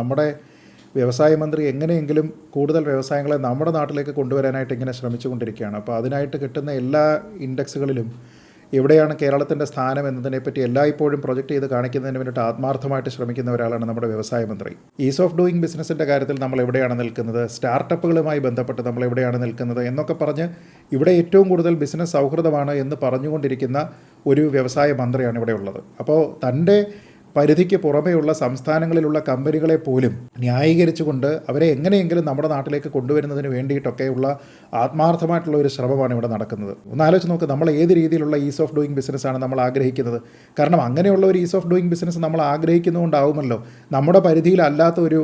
നമ്മുടെ വ്യവസായ മന്ത്രി എങ്ങനെയെങ്കിലും കൂടുതൽ വ്യവസായങ്ങളെ നമ്മുടെ നാട്ടിലേക്ക് കൊണ്ടുവരാനായിട്ട് ഇങ്ങനെ ശ്രമിച്ചുകൊണ്ടിരിക്കുകയാണ്. അപ്പോൾ അതിനായിട്ട് കിട്ടുന്ന എല്ലാ ഇൻഡെക്സുകളിലും എവിടെയാണ് കേരളത്തിന്റെ സ്ഥാനം എന്നതിനെപ്പറ്റി എല്ലായ്പ്പോഴും പ്രൊജക്റ്റ് ചെയ്ത് കാണിക്കുന്നതിന് വേണ്ടിയിട്ട് ആത്മാർത്ഥമായിട്ട് ശ്രമിക്കുന്ന ഒരാളാണ് നമ്മുടെ വ്യവസായ മന്ത്രി. ഈസ് ഓഫ് ഡൂയിങ് ബിസിനസ്സിന്റെ കാര്യത്തിൽ നമ്മൾ എവിടെയാണ് നിൽക്കുന്നത്? സ്റ്റാർട്ടപ്പുകളുമായി ബന്ധപ്പെട്ട് നമ്മൾ എവിടെയാണ് നിൽക്കുന്നത്? എന്നൊക്കെ പറഞ്ഞ് ഇവിടെ ഏറ്റവും കൂടുതൽ ബിസിനസ് സൗഹൃദമാണ് എന്ന് പറഞ്ഞുകൊണ്ടിരിക്കുന്ന ഒരു വ്യവസായ മന്ത്രിയാണ് ഇവിടെ ഉള്ളത്. അപ്പോൾ തന്റെ പരിധിക്ക് പുറമെയുള്ള സംസ്ഥാനങ്ങളിലുള്ള കമ്പനികളെ പോലും ന്യായീകരിച്ചുകൊണ്ട് അവരെ എങ്ങനെയെങ്കിലും നമ്മുടെ നാട്ടിലേക്ക് കൊണ്ടുവരുന്നതിന് വേണ്ടിയിട്ടൊക്കെയുള്ള ആത്മാർത്ഥമായിട്ടുള്ള ഒരു ശ്രമമാണ് ഇവിടെ നടക്കുന്നത്. ഒന്ന് ആലോചിച്ച് നോക്ക് നമ്മൾ ഏത് രീതിയിലുള്ള ഈസ് ഓഫ് ഡൂയിങ് ബിസിനസ്സാണ് നമ്മൾ ആഗ്രഹിക്കുന്നത്? കാരണം അങ്ങനെയുള്ള ഒരു ഈസ് ഓഫ് ഡൂയിങ് ബിസിനസ് നമ്മൾ ആഗ്രഹിക്കുന്നതുകൊണ്ടാവുമല്ലോ. നമ്മുടെ പരിധിയിലല്ലാത്ത ഒരു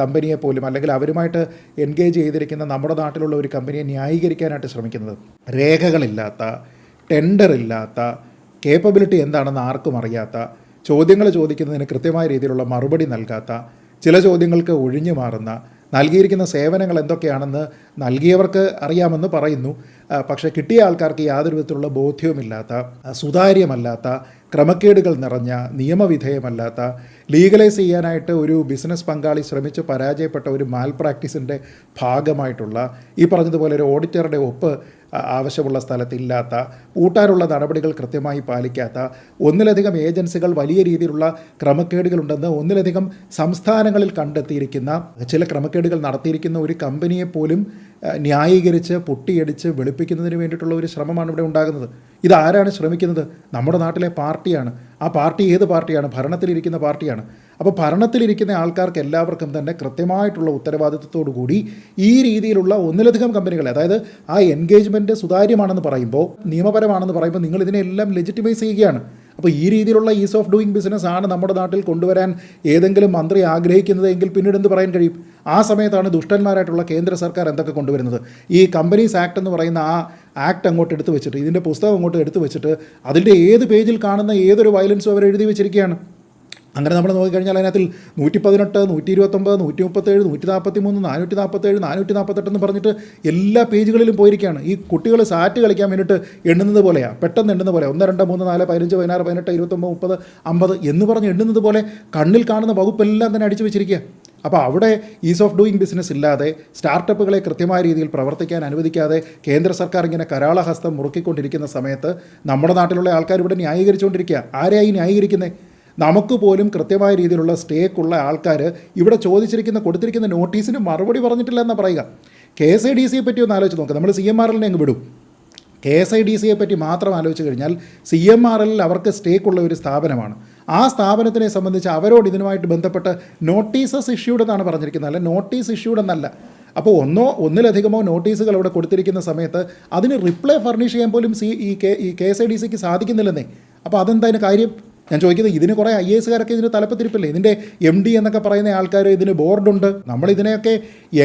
കമ്പനിയെ പോലും അല്ലെങ്കിൽ അവരുമായിട്ട് എൻഗേജ് ചെയ്തിരിക്കുന്ന നമ്മുടെ നാട്ടിലുള്ള ഒരു കമ്പനിയെ ന്യായീകരിക്കാനായിട്ട് ശ്രമിക്കുന്നത്. രേഖകളില്ലാത്ത ടെൻഡർ ഇല്ലാത്ത കേപ്പബിലിറ്റി എന്താണെന്ന് ആർക്കും അറിയാത്ത ചോദ്യങ്ങൾ ചോദിക്കുന്നതിന് കൃത്യമായ രീതിയിലുള്ള മറുപടി നൽകാത്ത ചില ചോദ്യങ്ങൾക്ക് ഒഴിഞ്ഞു മാറുന്ന നൽകിയിരിക്കുന്ന സേവനങ്ങൾ എന്തൊക്കെയാണെന്ന് നൽകിയവർക്ക് അറിയാമെന്ന് പറയുന്നു. പക്ഷേ കിട്ടിയ ആൾക്കാർക്ക് യാതൊരു വിധത്തിലുള്ള ബോധ്യവുമില്ലാത്ത സുതാര്യമല്ലാത്ത ക്രമക്കേടുകൾ നിറഞ്ഞ നിയമവിധേയമല്ലാത്ത ലീഗലൈസ് ചെയ്യാനായിട്ട് ഒരു ബിസിനസ് പങ്കാളി ശ്രമിച്ച് പരാജയപ്പെട്ട ഒരു മാൽ പ്രാക്ടീസിന്റെ ഭാഗമായിട്ടുള്ള ഈ പറഞ്ഞതുപോലെ ഒരു ഓഡിറ്ററുടെ ഒപ്പ് ആവശ്യമുള്ള സ്ഥലത്തില്ലാത്ത പൂട്ടാനുള്ള നടപടികൾ കൃത്യമായി പാലിക്കാത്ത ഒന്നിലധികം ഏജൻസികൾ വലിയ രീതിയിലുള്ള ക്രമക്കേടുകളുണ്ടെന്ന് ഒന്നിലധികം സംസ്ഥാനങ്ങളിൽ കണ്ടെത്തിയിരിക്കുന്ന ചില ക്രമക്കേടുകൾ നടത്തിയിരിക്കുന്ന ഒരു കമ്പനിയെ പോലും ആ, ന്യായീകരിച്ച് പൊട്ടിയടിച്ച് വെളുപ്പിക്കുന്നതിന് വേണ്ടിയിട്ടുള്ള ഒരു ശ്രമമാണ് ഇവിടെ ഉണ്ടാകുന്നത്. ഇതാരാണ് ശ്രമിക്കുന്നത്? നമ്മുടെ നാട്ടിലെ പാർട്ടിയാണ്. ആ പാർട്ടി ഏത് പാർട്ടിയാണ്? ഭരണത്തിലിരിക്കുന്ന പാർട്ടിയാണ്. അപ്പോൾ ഭരണത്തിലിരിക്കുന്ന ആൾക്കാർക്ക് എല്ലാവർക്കും തന്നെ കൃത്യമായിട്ടുള്ള ഉത്തരവാദിത്വത്തോടു കൂടി ഈ രീതിയിലുള്ള ഒന്നിലധികം കമ്പനികൾ അതായത് ആ എൻഗേജ്മെന്റ് സുതാര്യമാണെന്ന് പറയുമ്പോൾ നിയമപരമാണെന്ന് പറയുമ്പോൾ നിങ്ങൾ ഇതിനെല്ലാം ലെജിറ്റിമൈസ് ചെയ്യുകയാണ്. അപ്പോൾ ഈ രീതിയിലുള്ള ഈസ് ഓഫ് ഡൂയിങ് ബിസിനസ് ആണ് നമ്മുടെ നാട്ടിൽ കൊണ്ടുവരാൻ ഏതെങ്കിലും മന്ത്രി ആഗ്രഹിക്കുന്നത് എങ്കിൽ പിന്നീട് എന്ത് പറയാൻ കഴിയും? ആ സമയത്താണ് ദുഷ്ടന്മാരായിട്ടുള്ള കേന്ദ്ര സർക്കാർ എന്തൊക്കെ കൊണ്ടുവരുന്നത്? ഈ കമ്പനീസ് ആക്ട് എന്ന് പറയുന്ന ആ ആക്ട് അങ്ങോട്ട് എടുത്തു വെച്ചിട്ട് ഇതിന്റെ പുസ്തകം അങ്ങോട്ട് എടുത്തു വെച്ചിട്ട് അതിന്റെ ഏത് പേജിൽ കാണുന്ന ഏതൊരു വയലൻസും അവർ എഴുതി വെച്ചിരിക്കുകയാണ്. അങ്ങനെ നമ്മൾ നോക്കിക്കഴിഞ്ഞാൽ അതിനകത്തിൽ നൂറ്റി പതിനെട്ട് നൂറ്റി ഇരുപത്തൊമ്പത് നൂറ്റി മുപ്പത്തേഴ് നൂറ്റി നാൽപ്പത്തി മൂന്ന് നാനൂറ്റി നാൽപ്പത്തേഴ് നാനൂറ്റി നാൽപ്പത്തെട്ട് എന്ന് പറഞ്ഞിട്ട് എല്ലാ പേജുകളിലും പോയിരിക്കുകയാണ്. ഈ കുട്ടികൾ സാറ്റ് കളിക്കാൻ വേണ്ടിയിട്ട് എണ്ണുന്നത് പോലെയാണ് പെട്ടെന്ന് എണ്ണുന്നത് പോലെ ഒന്ന് രണ്ട് മൂന്ന് നാല് പതിനഞ്ച് പതിനാറ് പതിനെട്ട് ഇരുപത്തൊമ്പത് മുപ്പത് അമ്പത് എന്ന് പറഞ്ഞ് എണ്ണുന്നത് പോലെ കണ്ണിൽ കാണുന്ന വകുപ്പെല്ലാം തന്നെ അടിച്ചു വെച്ചിരിക്കുക. അപ്പോൾ അവിടെ ഈസ് ഓഫ് ഡൂയിങ് ബിസിനസ് ഇല്ലാതെ സ്റ്റാർട്ടപ്പുകളെ കൃത്യമായ രീതിയിൽ പ്രവർത്തിക്കാൻ അനുവദിക്കാതെ കേന്ദ്ര സർക്കാർ ഇങ്ങനെ കരാളഹസ്തം മുറുക്കിക്കൊണ്ടിരിക്കുന്ന സമയത്ത് നമ്മുടെ നാട്ടിലുള്ള ആൾക്കാർ ഇവിടെ ന്യായീകരിച്ചുകൊണ്ടിരിക്കുക. ആരെയായി ന്യായീകരിക്കുന്നത് നമുക്ക് പോലും കൃത്യമായ രീതിയിലുള്ള സ്റ്റേക്കുള്ള ആൾക്കാർ ഇവിടെ ചോദിച്ചിരിക്കുന്ന കൊടുത്തിരിക്കുന്ന നോട്ടീസിന് മറുപടി പറഞ്ഞിട്ടില്ല എന്ന് പറയുക. കെ എസ് ഐ ഡി സിയെ പറ്റി ഒന്ന് ആലോചിച്ച് നോക്കാം. നമ്മൾ സി എം ആർ എല്ലിനെ അങ്ങ് വിടും. കെ എസ് ഐ ഡി സിയെ പറ്റി മാത്രം ആലോചിച്ച് കഴിഞ്ഞാൽ സി എം ആർ എല്ലിൽ അവർക്ക് സ്റ്റേക്കുള്ള ഒരു സ്ഥാപനമാണ്. ആ സ്ഥാപനത്തിനെ സംബന്ധിച്ച് അവരോട് ഇതിനുമായിട്ട് ബന്ധപ്പെട്ട് നോട്ടീസസ് ഇഷ്യൂഡ് എന്നാണ് പറഞ്ഞിരിക്കുന്നത്. അല്ല നോട്ടീസ് ഇഷ്യൂഡ് എന്നല്ല. അപ്പോൾ ഒന്നോ ഒന്നിലധികമോ നോട്ടീസുകൾ അവിടെ കൊടുത്തിരിക്കുന്ന സമയത്ത് അതിന് റിപ്ലൈ ഫർണിഷ് ചെയ്യാൻ പോലും സി ഈ കെ ഈ കെ എസ് ഐ ഡി സിക്ക് സാധിക്കുന്നില്ലെന്നേ. അപ്പോൾ അതെന്താ അതിന് കാര്യം? ഞാൻ ചോദിക്കുന്നത് ഇതിന് കുറേ ഐ എസ് കാരൊക്കെ ഇതിന് തലപ്പത്തിരിപ്പില്ലേ? ഇതിന്റെ എം ഡി എന്നൊക്കെ പറയുന്ന ആൾക്കാർ ഇതിന് ബോർഡുണ്ട്. നമ്മൾ ഇതിനെയൊക്കെ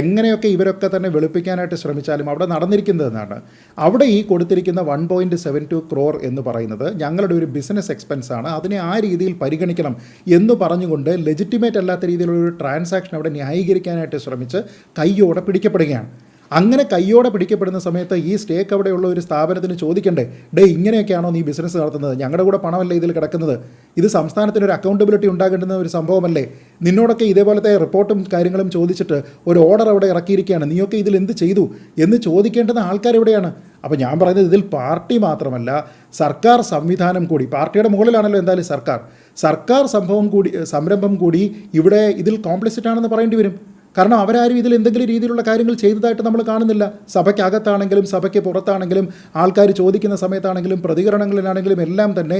എങ്ങനെയൊക്കെ ഇവരൊക്കെ തന്നെ വെളുപ്പിക്കാനായിട്ട് ശ്രമിച്ചാലും അവിടെ നടന്നിരിക്കുന്നത് എന്നാണ് അവിടെ ഈ കൊടുത്തിരിക്കുന്ന one point seven two crore എന്ന് പറയുന്നത് ഞങ്ങളുടെ ഒരു ബിസിനസ് എക്സ്പെൻസ് ആണ് അതിനെ ആ രീതിയിൽ പരിഗണിക്കണം എന്ന് പറഞ്ഞുകൊണ്ട് ലെജിറ്റിമേറ്റ് അല്ലാത്ത രീതിയിലുള്ള ഒരു ട്രാൻസാക്ഷൻ അവിടെ ന്യായീകരിക്കാനായിട്ട് ശ്രമിച്ച് കയ്യോടെ പിടിക്കപ്പെടുകയാണ്. അങ്ങനെ കയ്യോടെ പിടിക്കപ്പെടുന്ന സമയത്ത് ഈ സ്റ്റേക്ക് അവിടെയുള്ള ഒരു സ്ഥാപനത്തിന് ചോദിക്കണ്ടേ ഡേ ഇങ്ങനെയൊക്കെയാണോ നീ ബിസിനസ് നടത്തുന്നത്? ഞങ്ങളുടെ കൂടെ പണമല്ലേ ഇതിൽ കിടക്കുന്നത്? ഇത് സംസ്ഥാനത്തിന് ഒരു അക്കൗണ്ടബിലിറ്റി ഉണ്ടാകേണ്ടുന്ന ഒരു സംഭവമല്ലേ? നിന്നോടൊക്കെ ഇതേപോലത്തെ റിപ്പോർട്ടും കാര്യങ്ങളും ചോദിച്ചിട്ട് ഒരു ഓർഡർ അവിടെ ഇറക്കിയിരിക്കുകയാണ്. നീയൊക്കെ ഇതിൽ എന്ത് ചെയ്തു? എന്ന് ചോദിക്കേണ്ടുന്ന ആൾക്കാർ എവിടെയാണ് അപ്പോൾ ഞാൻ പറയുന്നത് ഇതിൽ പാർട്ടി മാത്രമല്ല സർക്കാർ സംവിധാനം കൂടി പാർട്ടിയുടെ മുകളിലാണല്ലോ എന്തായാലും സർക്കാർ. സർക്കാർ സംഭവം കൂടി സംരംഭം കൂടി ഇവിടെ ഇതിൽ കോംപ്ലിസിറ്റ് ആണെന്ന് പറയേണ്ടി വരും. കാരണം അവരാരും ഇതിൽ എന്തെങ്കിലും രീതിയിലുള്ള കാര്യങ്ങൾ ചെയ്തതായിട്ട് നമ്മൾ കാണുന്നില്ല. സഭയ്ക്കകത്താണെങ്കിലും സഭയ്ക്ക് പുറത്താണെങ്കിലും ആൾക്കാർ ചോദിക്കുന്ന സമയത്താണെങ്കിലും പ്രതികരണങ്ങളിലാണെങ്കിലും എല്ലാം തന്നെ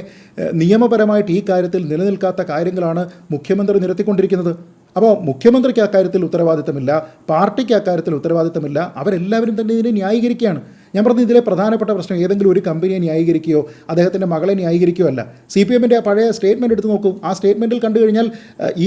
നിയമപരമായിട്ട് ഈ കാര്യത്തിൽ നിലനിൽക്കാത്ത കാര്യങ്ങളാണ് മുഖ്യമന്ത്രി നിരത്തിക്കൊണ്ടിരിക്കുന്നത്. അപ്പോൾ മുഖ്യമന്ത്രിക്ക് അക്കാര്യത്തിൽ ഉത്തരവാദിത്തമില്ല പാർട്ടിക്ക് അക്കാര്യത്തിൽ ഉത്തരവാദിത്തമില്ല അവരെല്ലാവരും തന്നെ ഇതിനെ ന്യായീകരിക്കുകയാണ്. ഞാൻ പറഞ്ഞ ഇതിലെ പ്രധാനപ്പെട്ട പ്രശ്നം ഏതെങ്കിലും ഒരു കമ്പനിയെ ന്യായീകരിക്കുകയോ അദ്ദേഹത്തിന്റെ മകളെ ന്യായീകരിക്കുകയോ അല്ല. സി പി എമ്മിന്റെ ആ പഴയ സ്റ്റേറ്റ്മെന്റ് എടുത്ത് നോക്കും. ആ സ്റ്റേറ്റ്മെന്റിൽ കണ്ടു കഴിഞ്ഞാൽ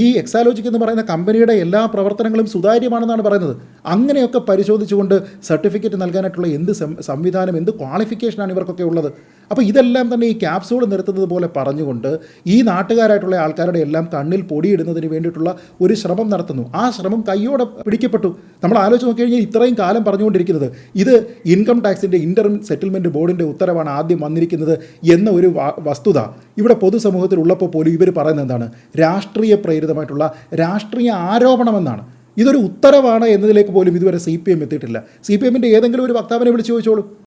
ഈ എക്സാലോജിക് എന്ന് പറയുന്ന കമ്പനിയുടെ എല്ലാ പ്രവർത്തനങ്ങളും സുതാര്യമാണെന്നാണ് പറയുന്നത്. അങ്ങനെയൊക്കെ പരിശോധിച്ചുകൊണ്ട് സർട്ടിഫിക്കറ്റ് നൽകാനായിട്ടുള്ള എന്ത് സംവിധാനം എന്ത് ക്വാളിഫിക്കേഷനാണ് ഇവർക്കൊക്കെ ഉള്ളത്? അപ്പോൾ ഇതെല്ലാം തന്നെ ഈ ക്യാപ്സൂൾ നിർത്തുന്നത് പോലെ പറഞ്ഞുകൊണ്ട് ഈ നാട്ടുകാരായിട്ടുള്ള ആൾക്കാരുടെ എല്ലാം കണ്ണിൽ പൊടിയിടുന്നതിന് വേണ്ടിയിട്ടുള്ള ഒരു ശ്രമം നടത്തുന്നു. ആ ശ്രമം കയ്യോടെ പിടിക്കപ്പെട്ടു. നമ്മൾ ആലോചിച്ച് നോക്കിക്കഴിഞ്ഞാൽ ഇത്രയും കാലം പറഞ്ഞുകൊണ്ടിരിക്കുന്നത് ഇത് ഇൻകം ടാക്സിന്റെ ഇന്റർ സെറ്റിൽമെന്റ് ബോർഡിന്റെ ഉത്തരവാണ് ആദ്യം വന്നിരിക്കുന്നത് എന്ന ഒരു വസ്തുത. ഇവിടെ പൊതുസമൂഹത്തിൽ ഉള്ളപ്പോൾ പോലും ഇവർ പറയുന്നത് എന്താണ്? രാഷ്ട്രീയ പ്രേരിതമായിട്ടുള്ള രാഷ്ട്രീയ ആരോപണമെന്നാണ്. ഇതൊരു ഉത്തരവാണ് എന്നതിലേക്ക് പോലും ഇതുവരെ സി പി എം എത്തിയിട്ടില്ല. സി പി എമ്മിന്റെ ഏതെങ്കിലും ഒരു വക്താവിനെ വിളിച്ചു ചോദിച്ചോളൂ.